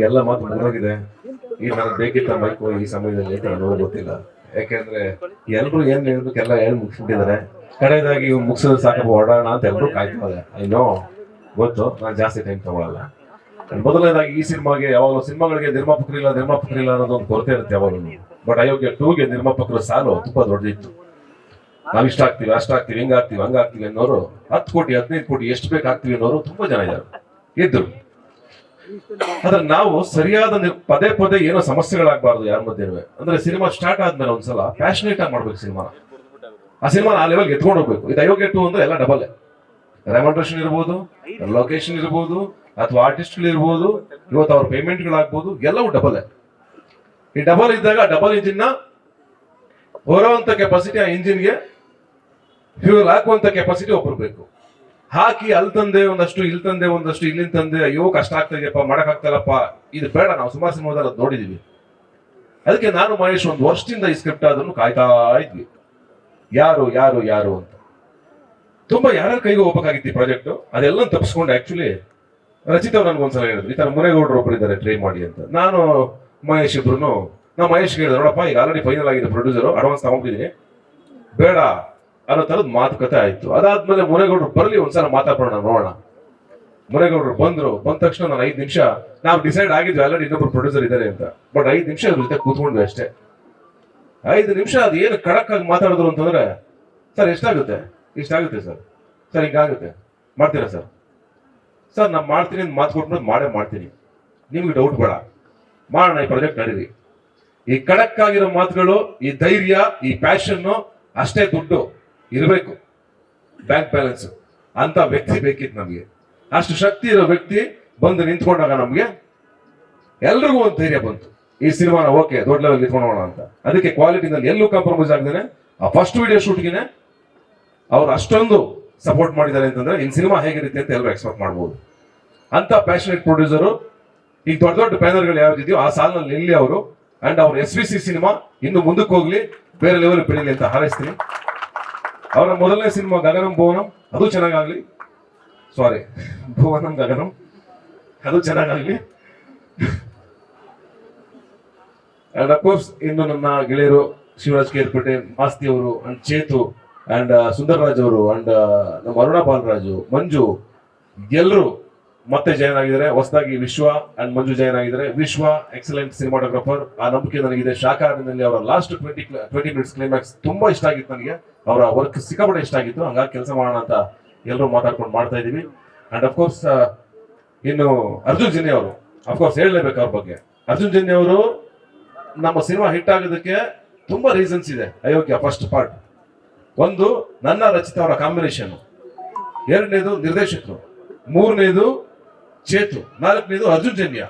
ಎಲ್ಲ ಮಾತು ಮುಗಿದೋಗಿದೆ. ಈ ನನಗೆ ಬೇಕಿತ್ತ ಮೈಕು ಈ ಸಮಯದಲ್ಲಿ ನನಗೂ ಗೊತ್ತಿಲ್ಲ. ಯಾಕೆಂದ್ರೆ ಎಲ್ರು ಏನ್ ಹೇಳ್ಬೇಕು ಎಲ್ಲ ಏನ್ ಮುಗಿಸ್ಬಿಟ್ಟಿದ್ದಾರೆ. ಕಡೆಯದಾಗಿ ಇವ್ ಮುಗಿಸೋದು ಸಾಕು ಓಡೋಣ ಅಂತ ಎಲ್ರು ಕಾಯ್ತಾರೆ ಐ ಗೊತ್ತು. ನಾನು ಜಾಸ್ತಿ ಟೈಮ್ ತಗೊಳಲ್ಲ. ಮೊದಲನೇದಾಗಿ ಈ ಸಿನಿಮಾಗೆ ಯಾವಾಗಲೂ ಸಿನಿಮಾಗಳಿಗೆ ನಿರ್ಮಾಪಕರಿಲ್ಲ ನಿರ್ಮಾಪಕರಿಲ್ಲ ಅನ್ನೋದು ಒಂದು ಕೊರತೆ ಇರುತ್ತೆ ಯಾವಾಗಲೂ. ಬಟ್ ಅಯೋಗ್ಯ ಟೂಗೆ ನಿರ್ಮಾಪಕರ ಸಾಲು ತುಂಬಾ ದೊಡ್ಡದಿತ್ತು. ನಾವ್ ಇಷ್ಟ ಆಗ್ತೀವಿ, ಅಷ್ಟ ಆಗ್ತೀವಿ, ಹಿಂಗ ಆಗ್ತೀವಿ, ಹಂಗ ಆಗ್ತೀವಿ ಅನ್ನೋರು ಹತ್ತು ಕೋಟಿ, ಹದಿನೈದು ಕೋಟಿ, ಎಷ್ಟು ಬೇಕಾಗ್ತೀವಿ ಅನ್ನೋರು ತುಂಬಾ ಜನ ಇದ್ದಾರೆ. ಇದ್ರು. ಆದ್ರೆ ನಾವು ಸರಿಯಾದ ಪದೇ ಪದೇ ಏನೋ ಸಮಸ್ಯೆಗಳಾಗಬಾರ್ದು ಯಾರ ಮಧ್ಯೆ ಅಂದ್ರೆ ಸಿನಿಮಾ ಸ್ಟಾರ್ಟ್ ಆದ್ಮೇಲೆ ಒಂದ್ಸಲ ಪ್ಯಾಷನೇಟ್ ಆಗಿ ಮಾಡ್ಬೇಕು ಸಿನಿಮಾ. ಆ ಸಿನಿಮಾ ಆ ಲೆವೆಲ್ ಎತ್ಕೊಂಡು ಹೋಗ್ಬೇಕು. ಇದು ಅಯೋಗ್ಯ ಟು ಅಂದ್ರೆ ಎಲ್ಲ ಡಬಲ್ ರೆಮಂಡ್ರೇಷನ್ ಇರ್ಬೋದು ಲೊಕೇಶನ್ ಇರ್ಬೋದು, ಅಥವಾ ಆರ್ಟಿಸ್ಟ್ಗಳು ಇರ್ಬೋದು, ಇವತ್ತು ಅವ್ರ ಪೇಮೆಂಟ್ಗಳಾಗ್ಬೋದು ಎಲ್ಲವೂ ಡಬಲ್ ಈ ಡಬಲ್ ಇದ್ದಾಗ ಡಬಲ್ ಇಂಜಿನ್ನ ಹೊರುವಂತ ಕೆಪಾಸಿಟಿ ಆ ಇಂಜಿನ್ಗೆ ಫ್ಯೂಲ್ ಹಾಕುವಂತ ಕೆಪಾಸಿಟಿ ಒಬ್ಬರು ಬೇಕು. ಹಾಕಿ ಅಲ್ಲಿ ತಂದೆ ಒಂದಷ್ಟು, ಇಲ್ಲಿ ತಂದೆ ಒಂದಷ್ಟು ಇಲ್ಲಿಂದ ತಂದೆ, ಅಯ್ಯೋ ಕಷ್ಟ ಆಗ್ತಿದೆಯಪ್ಪ ಮಾಡಕ್ಕಾಗ್ತಲ್ಲಪ್ಪ ಇದು ಬೇಡ, ನಾವು ಸುಮಾರು ಸಿನಿಮಾದಲ್ಲಿ ಅದು ನೋಡಿದೀವಿ. ಅದಕ್ಕೆ ನಾನು ಮಹೇಶ್ ಒಂದು ವರ್ಷದಿಂದ ಈ ಸ್ಕ್ರಿಪ್ಟ್ ಆದ್ರೂ ಕಾಯ್ತಾ ಇದ್ವಿ. ಯಾರು ಯಾರು ಯಾರು ಅಂತ. ತುಂಬಾ ಯಾರ ಕೈಗೆ ಹೋಗ್ಬೇಕಾಗಿತ್ತು ಈ ಪ್ರಾಜೆಕ್ಟ್ ಅದೆಲ್ಲ ತಪ್ಪಿಸ್ಕೊಂಡು ಆಕ್ಚುಲಿ ರಚಿತಾ ಅವ್ರು ನನ್ಗೊಂದ್ಸಲ ಹೇಳಿದ್ರು, ಈ ತರ ಮುನೇಗೌಡರು ಒಬ್ಬರು ಇದ್ದಾರೆ ಟ್ರೈ ಮಾಡಿ ಅಂತ. ನಾನು, ಮಹೇಶ್ ಇಬ್ರು ನಾ ಮಹೇಶ್ ಹೇಳಿದ್ರು ನೋಡಪ್ಪ, ಈಗ ಆಲ್ರೆಡಿ ಫೈನಲ್ ಆಗಿದೆ ಪ್ರೊಡ್ಯೂಸರ್ ಅಡ್ವಾನ್ಸ್ ತಗೊಂಡಿದ್ದೀನಿ. ಬೇಡ ಅನ್ನೋ ತರದ್ ಮಾತುಕತೆ ಆಯ್ತು. ಅದಾದ್ಮೇಲೆ ಮುನೇಗೌಡರು ಬರಲಿ ಒಂದ್ಸಲ ಮಾತಾಡೋಣ ನೋಡೋಣ. ಮುನೇಗೌಡರು ಬಂದ್ರು, ಬಂದ ತಕ್ಷಣ ನಾನು ಐದು ನಿಮಿಷ, ನಾವು ಡಿಸೈಡ್ ಆಗಿದ್ವಿ ಆಲ್ರೆಡಿ ಇನ್ನೊಬ್ರು ಪ್ರೊಡ್ಯೂಸರ್ ಇದ್ದಾರೆ ಅಂತ. ಬಟ್ ಐದು ನಿಮಿಷ ಅದ್ರ ಜೊತೆ ಕೂತ್ಕೊಂಡ್ವಿ ಅಷ್ಟೇ. ಐದು ನಿಮಿಷ ಅದು ಏನು ಖಡಕ್ ಆಗಿ ಮಾತಾಡಿದ್ರು ಅಂತಂದ್ರೆ, ಸರ್, ಎಷ್ಟಾಗುತ್ತೆ? ಇಷ್ಟಾಗುತ್ತೆ ಸರ್. ಸರ್, ಹಿಂಗಾಗುತ್ತೆ. ಮಾಡ್ತೀರಾ ಸರ್? ಸರ್, ನಾನು ಮಾಡ್ತೀನಿ ಅಂತ ಮಾತು ಕೊಟ್ಬಿಟ್ಟು ಮಾಡೇ ಮಾಡ್ತೀನಿ. ನಿಮ್ಗೆ ಡೌಟ್ ಬೇಡ. ಮಾಡೋಣ ಈ ಪ್ರಾಜೆಕ್ಟ್ ನಡೀರಿ. ಈ ಖಡಕ್ ಆಗಿರೋ ಮಾತುಗಳು, ಈ ಧೈರ್ಯ, ಈ ಪ್ಯಾಷನ್ನು ಅಷ್ಟೇ ದುಡ್ಡು. ಇರಬೇಕು. ಬ್ಯಾಂಕ್ ಬ್ಯಾಲೆನ್ಸ್ ಅಂತ ವ್ಯಕ್ತಿ ಬೇಕಿತ್ತು ನಮಗೆ. ಅಷ್ಟು ಶಕ್ತಿ ಇರೋ ವ್ಯಕ್ತಿ ಬಂದು ನಿಂತ್ಕೊಂಡಾಗ ನಮಗೆ ಎಲ್ರಿಗೂ ಒಂದು ಧೈರ್ಯ ಬಂತು. ಈ ಸಿನಿಮಾನ ಓಕೆ ದೊಡ್ಡ ಲೆವೆಲ್ ನಿಂತ್ಕೊಂಡೋಣ ಅಂತ. ಅದಕ್ಕೆ ಕ್ವಾಲಿಟಿನಲ್ಲಿ ಎಲ್ಲೂ ಕಾಂಪ್ರಮೈಸ್ ಆಗದೇನೆ. ಆ ಫಸ್ಟ್ ವಿಡಿಯೋ ಶೂಟ್ಗಿನೇ ಅವ್ರು ಅಷ್ಟೊಂದು ಸಪೋರ್ಟ್ ಮಾಡಿದ್ದಾರೆ ಅಂತಂದ್ರೆ ಇನ್ ಸಿನಿಮಾ ಹೇಗಿರುತ್ತೆ ಅಂತ ಎಲ್ಲರೂ ಎಕ್ಸ್ಪೆಕ್ಟ್ ಮಾಡ್ಬೋದು. ಅಂತ ಪ್ಯಾಷನೇಟ್ ಪ್ರೊಡ್ಯೂಸರು ಈಗ ದೊಡ್ಡ ದೊಡ್ಡ ಬ್ಯಾನರ್ಗಳು ಯಾವ್ದಿದೆಯೋ ಆ ಸಾಲಿನಲ್ಲಿ ನಿಲ್ಲಿ ಅವರು. ಅಂಡ್ ಅವ್ರ ಎಸ್ ವಿ ಸಿ ಸಿನಿಮಾ ಇನ್ನು ಮುಂದಕ್ಕೆ ಹೋಗ್ಲಿ, ಬೇರೆ ಲೆವೆಲ್ ಬೆಳೀಲಿ ಅಂತ ಹಾರೈಸ್ತೀನಿ. ಅವರ ಮೊದಲನೇ ಸಿನಿಮಾ ಗಗನಂ ಭುವನಂ, ಅದು ಚೆನ್ನಾಗಾಗ್ಲಿ. ಸಾರಿ ಭುವನಂ ಗಗನಂ, ಅದು ಚೆನ್ನಾಗಾಗ್ಲಿ. ಅಂಡ್ ಅಫ್ಕೋರ್ಸ್ ಇನ್ನು ನನ್ನ ಗೆಳೆಯರು ಶಿವರಾಜ್ ಕೇರ್ಪೇಟೆ ಮಾಸ್ತಿ ಅವರು ಅಂಡ್ ಚೇತು ಅಂಡ್ ಸುಂದರ್ರಾಜ್ ಅವರು ಅಂಡ್ ನಮ್ಮ ಅರುಣಾ ಬಾಲರಾಜು, ಮಂಜು ಎಲ್ಲರೂ ಮತ್ತೆ ಜಾಯ್ನ್ ಆಗಿದ್ದಾರೆ ಹೊಸದಾಗಿ ವಿಶ್ವ ಅಂಡ್ ಮಂಜು ಜಾಯ್ನ್ ಆಗಿದ್ದಾರೆ ವಿಶ್ವ ಎಕ್ಸಲೆಂಟ್ ಸಿನಿಮಾಟೋಗ್ರಫರ್ ಆ ನಂಬಿಕೆ ನನಗಿದೆ. ಶಾಖಾರಿನಲ್ಲಿ ಅವರ last twenty twenty minutes climax ತುಂಬಾ ಇಷ್ಟ ಆಗಿತ್ತು ನನಗೆ. ಅವರ ವರ್ಕ್ ಸಿಕ್ಕಾಪಟ್ಟೆ ಇಷ್ಟ ಆಗಿತ್ತು. ಹಂಗಾಗಿ ಕೆಲಸ ಮಾಡೋಣ ಅಂತ ಎಲ್ಲರೂ ಮಾತಾಡ್ಕೊಂಡು ಮಾಡ್ತಾ ಇದೀವಿ ಅಂಡ್ ಅಫ್ಕೋರ್ಸ್ ಇನ್ನು ಅರ್ಜುನ್ ಜಿನ್ನಿ ಅವರು. ಅಫ್ಕೋರ್ಸ್ ಹೇಳಲೇಬೇಕು ಅವ್ರ ಬಗ್ಗೆ. ಅರ್ಜುನ್ ಜಿನ್ನಿ ಅವರು ನಮ್ಮ ಸಿನಿಮಾ ಹಿಟ್ ಆಗೋದಕ್ಕೆ ತುಂಬಾ ರೀಸನ್ಸ್ ಇದೆ. ಅಯೋಗ್ಯ ಫಸ್ಟ್ ಪಾರ್ಟ್ ಒಂದು, ನನ್ನ ರಚಿತ ಅವರ ಕಾಂಬಿನೇಷನ್ ಎರಡನೇದು ನಿರ್ದೇಶಕರು. ಮೂರನೇದು ಚೇತು, ನಾಲ್ಕನೇದು ಅರ್ಜುನ್ ಜನ್ಯ,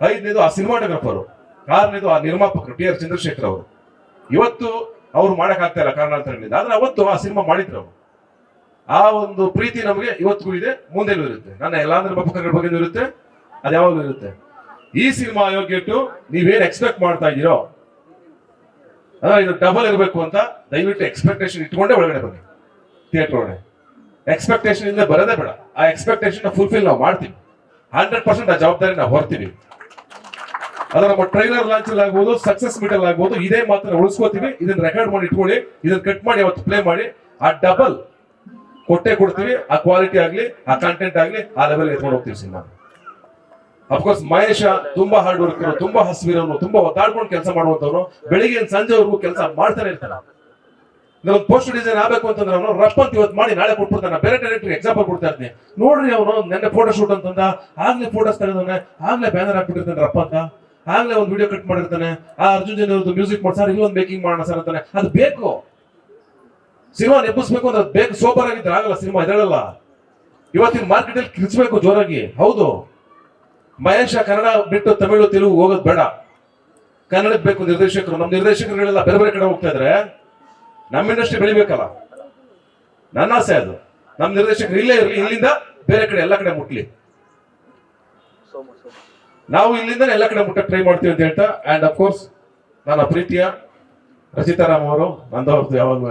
ಐದನೇದು ಆ ಸಿನಿಮಾಟೋಗ್ರಾಫರ್, ಆರನೇದು ಆ ನಿರ್ಮಾಪಕರು ಟಿ ಆರ್ ಚಂದ್ರಶೇಖರ್ ಅವರು. ಇವತ್ತು ಅವ್ರು ಮಾಡಕ್ ಆಗ್ತಾ ಇಲ್ಲ ಕಾರಣಾಂತರಗಳಿಂದ, ಆದ್ರೆ ಅವತ್ತು ಆ ಸಿನಿಮಾ ಮಾಡಿದ್ರು ಅವರು. ಆ ಒಂದು ಪ್ರೀತಿ ನಮಗೆ ಇವತ್ತಿಗೂ ಇದೆ, ಮುಂದೆನೂ ಇರುತ್ತೆ. ನನ್ನ ಎಲ್ಲಾ ನಿರ್ಮಾಪಕರ ಬಗ್ಗೆನೂ ಇರುತ್ತೆ, ಅದು ಯಾವಾಗಲೂ ಇರುತ್ತೆ. ಈ ಸಿನಿಮಾ ಯೋಗ್ಯಟ್ಟು ನೀವೇನ್ ಎಕ್ಸ್ಪೆಕ್ಟ್ ಮಾಡ್ತಾ ಇದ್ದೀರೋ ಇದು ಡಬಲ್ ಇರಬೇಕು ಅಂತ ದಯವಿಟ್ಟು ಎಕ್ಸ್ಪೆಕ್ಟೇಷನ್ ಇಟ್ಕೊಂಡೇ ಒಳಗಡೆ ಬನ್ನಿ. ಥಿಯೇಟರ್ ಒಳಗಡೆ. ಎಕ್ಸ್ಪೆಕ್ಟೇಷನ್ ಇಂದ ಬರೋದೇ ಬೇಡ. ಆ ಎಕ್ಸ್ಪೆಕ್ಟೇಷನ್ ಫುಲ್ಫಿಲ್ ನಾವು ಮಾಡ್ತೀವಿ. ಹಂಡ್ರೆಡ್ ಪರ್ಸೆಂಟ್ ಆ ಜವಾಬ್ದಾರಿ ನಾವು ಹೊರ್ತೀವಿ. ಅದು ಟ್ರೈಲರ್ ಲಾಂಚ್ ಅಲ್ಲಿ ಆಗ್ಬೋದು ಸಕ್ಸಸ್ ಮೀಟ್ ಅಲ್ಲಿ ಆಗ್ಬೋದು ಇದೇ ಮಾತ್ರ ಉಳಿಸ್ಕೋತೀವಿ. ಇದನ್ನ ರೆಕಾರ್ಡ್ ಮಾಡಿ, ಇಟ್ಕೊಳ್ಳಿ. ಇದನ್ನ ಕಟ್ ಮಾಡಿ, ಅವತ್ತು ಪ್ಲೇ ಮಾಡಿ. ಆ ಡಬಲ್ ಕೊಟ್ಟೆ ಕೊಡ್ತೀವಿ. ಆ ಕ್ವಾಲಿಟಿ ಆಗ್ಲಿ, ಆ ಕಂಟೆಂಟ್ ಆಗ್ಲಿ, ಆ ಲೆವೆಲ್ ಎತ್ಕೊಂಡು ಹೋಗ್ತೀವಿ ಸಿನಿಮಾ ಅಫ್ಕೋರ್ಸ್ ಮಹೇಶ ತುಂಬಾ ಹಾರ್ಡ್ ವರ್ಕ್ ತುಂಬಾ ಹಸಿವಿರೋನು, ತುಂಬಾ ಒತ್ತಾಡ್ಕೊಂಡು ಕೆಲಸ ಮಾಡುವಂತವ್ರು ಬೆಳಿಗ್ಗೆ ಸಂಜೆವರೆಗೂ ಕೆಲಸ ಮಾಡ್ತಾನೆ ಇರ್ತಾನೆ. ಒಂದು ಪೋಸ್ಟ್ ಡಿಸೈನ್ ಆಗಬೇಕು ಅಂತಂದ್ರೆ ಅವನು ರಫ್ ಅಂತ ಇವತ್ತು ಮಾಡಿ ನಾಳೆ ಕೊಟ್ಬಿಡ್ತಾನೆ. ಬೇರೆ ಡೈರೆಕ್ಟರ್ ಎಕ್ಸಾಂಪಲ್ ಕೊಡ್ತಾ ಇರ್ತೀನಿ ನೋಡ್ರಿ ಅವನು ನೆನ್ನೆ ಫೋಟೋ ಶೂಟ್ ಅಂತಂದ, ಆಗ್ಲೇ ಫೋಟೋಸ್ ತೆಗೆದವನೆ ಆಗ್ಲೇ ಬ್ಯಾನರ್ ಹಾಕ್ಬಿಟ್ಟಿರ್ತಾನೆ ರಪ್ಪ ಅಂತ. ಆಗ್ಲೇ ಒಂದು ವಿಡಿಯೋ ಕಟ್ ಮಾಡಿರ್ತಾನೆ. ಆ ಅರ್ಜುನ್ ಜನ ಮ್ಯೂಸಿಕ್ ಮಾಡಿ, ಸರ್ ಇಲ್ಲೊಂದು ಮೇಕಿಂಗ್ ಮಾಡೋಣ ಸರ್ ಅಂತಾನೆ. ಅದು ಬೇಕು. ಸಿನಿಮಾ ನೆಪ್ಪಿಸ್ಬೇಕು ಅಂದ್ರೆ ಅದು ಬೇಕು. ಸೋಬರ್ ಆಗಿದ್ರೆ ಆಗಲ್ಲ ಸಿನಿಮಾ ಇದೇಳಲ್ಲ ಇವತ್ತಿನ ಮಾರ್ಕೆಟ್ ಅಲ್ಲಿ ಕಿರ್ಚ್ಬೇಕು ಜೋರಾಗಿ. ಹೌದು. ಮಹೇಶ ಕನ್ನಡ ಬಿಟ್ಟು ತಮಿಳು, ತೆಲುಗು ಹೋಗೋದು ಬೇಡ. ಕನ್ನಡಕ್ಕೆ ಬೇಕು ನಿರ್ದೇಶಕರು. ನಮ್ಮ ನಿರ್ದೇಶಕರುಗಳೆಲ್ಲ ಬೇರೆ ಬೇರೆ ಕಡೆ ಹೋಗ್ತಾ ಇದ್ರೆ. ನಮ್ಮ ಇಂಡಸ್ಟ್ರಿ ಬೆಳಿಬೇಕಲ್ಲ. ನನ್ನ ಆಸೆ ಅದು. ನಮ್ಮ ನಿರ್ದೇಶಕರು ಇಲ್ಲೇ ಇರಲಿ, ಇಲ್ಲಿಂದ ಬೇರೆ ಕಡೆ, ಎಲ್ಲ ಕಡೆ ಮುಟ್ಲಿ. ನಾವು ಇಲ್ಲಿಂದ ಎಲ್ಲ ಕಡೆ ಮುಟ್ಟಕ್ಕೆ ಟ್ರೈ ಮಾಡ್ತೀವಿ ಅಂತ ಹೇಳ್ತಾ ಅಂಡ್ ಅಫ್ಕೋರ್ಸ್ ನನ್ನ ಪ್ರೀತಿಯ ರಚಿತಾರಾಮ್ ಅವರು ನಂದವ್ರದ್ದು ಯಾವಾಗಲೂ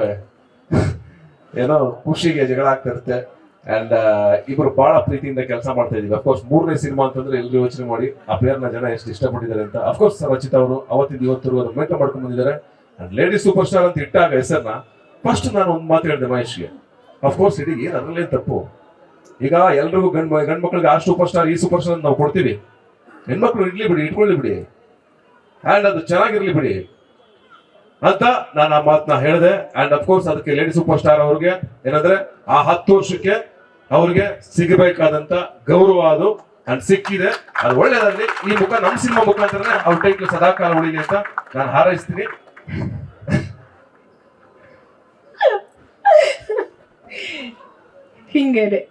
ಏನೋ ಖುಷಿಗೆ ಜಗಳ ಆಗ್ತಾ ಇರುತ್ತೆ. ಅಂಡ್ ಇಬ್ರು ಬಹಳ ಪ್ರೀತಿಯಿಂದ ಕೆಲಸ ಮಾಡ್ತಾ ಇದೀವಿ ಅಫ್ಕೋರ್ಸ್ ಮೂರನೇ ಸಿನಿಮಾ ಅಂತಂದ್ರೆ ಎಲ್ಲರೂ ಯೋಚನೆ ಮಾಡಿ, ಆ ಪ್ಲೇಯರ್ನ ಜನ ಎಷ್ಟು ಇಷ್ಟಪಟ್ಟಿದ್ದಾರೆ ಅಂತ. ಅಫ್ಕೋರ್ಸ್ ರಚಿತಾ ಅವರು ಅವತ್ತಿಂದ ಇವತ್ತು ಮೇಂಟೈನ್ ಮಾಡ್ಕೊಂಡು ಬಂದಿದ್ದಾರೆ. ಲೇಡಿ ಸೂಪರ್ ಸ್ಟಾರ್ ಅಂತ ಇಟ್ಟಾಗ ಹೆಸರನ್ನ ಫಸ್ಟ್ ನಾನು ಒಂದು ಮಾತು ಹೇಳಿದೆ ಮಹೇಶ್ಗೆ. ಅಫ್ಕೋರ್ಸ್ ಇಡೀ ಏನು ಅದರಲ್ಲೇ ತಪ್ಪು. ಈಗ ಎಲ್ರಿಗೂ ಗಂಡ್ ಗಂಡು ಮಕ್ಳಿಗೆ ಆ ಸೂಪರ್ ಸ್ಟಾರ್ ಈ ಸೂಪರ್ ಸ್ಟಾರ್ ನಾವು ಕೊಡ್ತೀವಿ. ಹೆಣ್ಮಕ್ಳು ಇಡ್ಲಿ ಬಿಡಿ, ಇಟ್ಕೊಳ್ಳಿ ಬಿಡಿ. ಆ್ಯಂಡ್ ಅದು ಚೆನ್ನಾಗಿರ್ಲಿ ಬಿಡಿ. ಅಂತ ನಾನು ಆ ಮಾತನ್ನ ಹೇಳಿದೆ. ಆ್ಯಂಡ್ ಅಫ್ಕೋರ್ಸ್ ಅದಕ್ಕೆ ಲೇಡಿ ಸೂಪರ್ ಸ್ಟಾರ್ ಅವ್ರಿಗೆ ಏನಂದ್ರೆ, ಆ ಹತ್ತು ವರ್ಷಕ್ಕೆ ಅವ್ರಿಗೆ ಸಿಗಬೇಕಾದಂತ ಗೌರವ ಅದು ಅಂಡ್ ಸಿಕ್ಕಿದೆ. ಅದು ಒಳ್ಳೇದಾಗ್ಲಿ. ಈ ಮುಖ ನಮ್ಮ ಸಿನಿಮಾ ಮುಖಾಂತರನೇ ಅವ್ರ ಟೈಟ್ಲು ಸದಾಕಾಲ ಉಳಿಲಿ ಅಂತ ನಾನು ಹಾರೈಸ್ತೀನಿ. フィンゲル。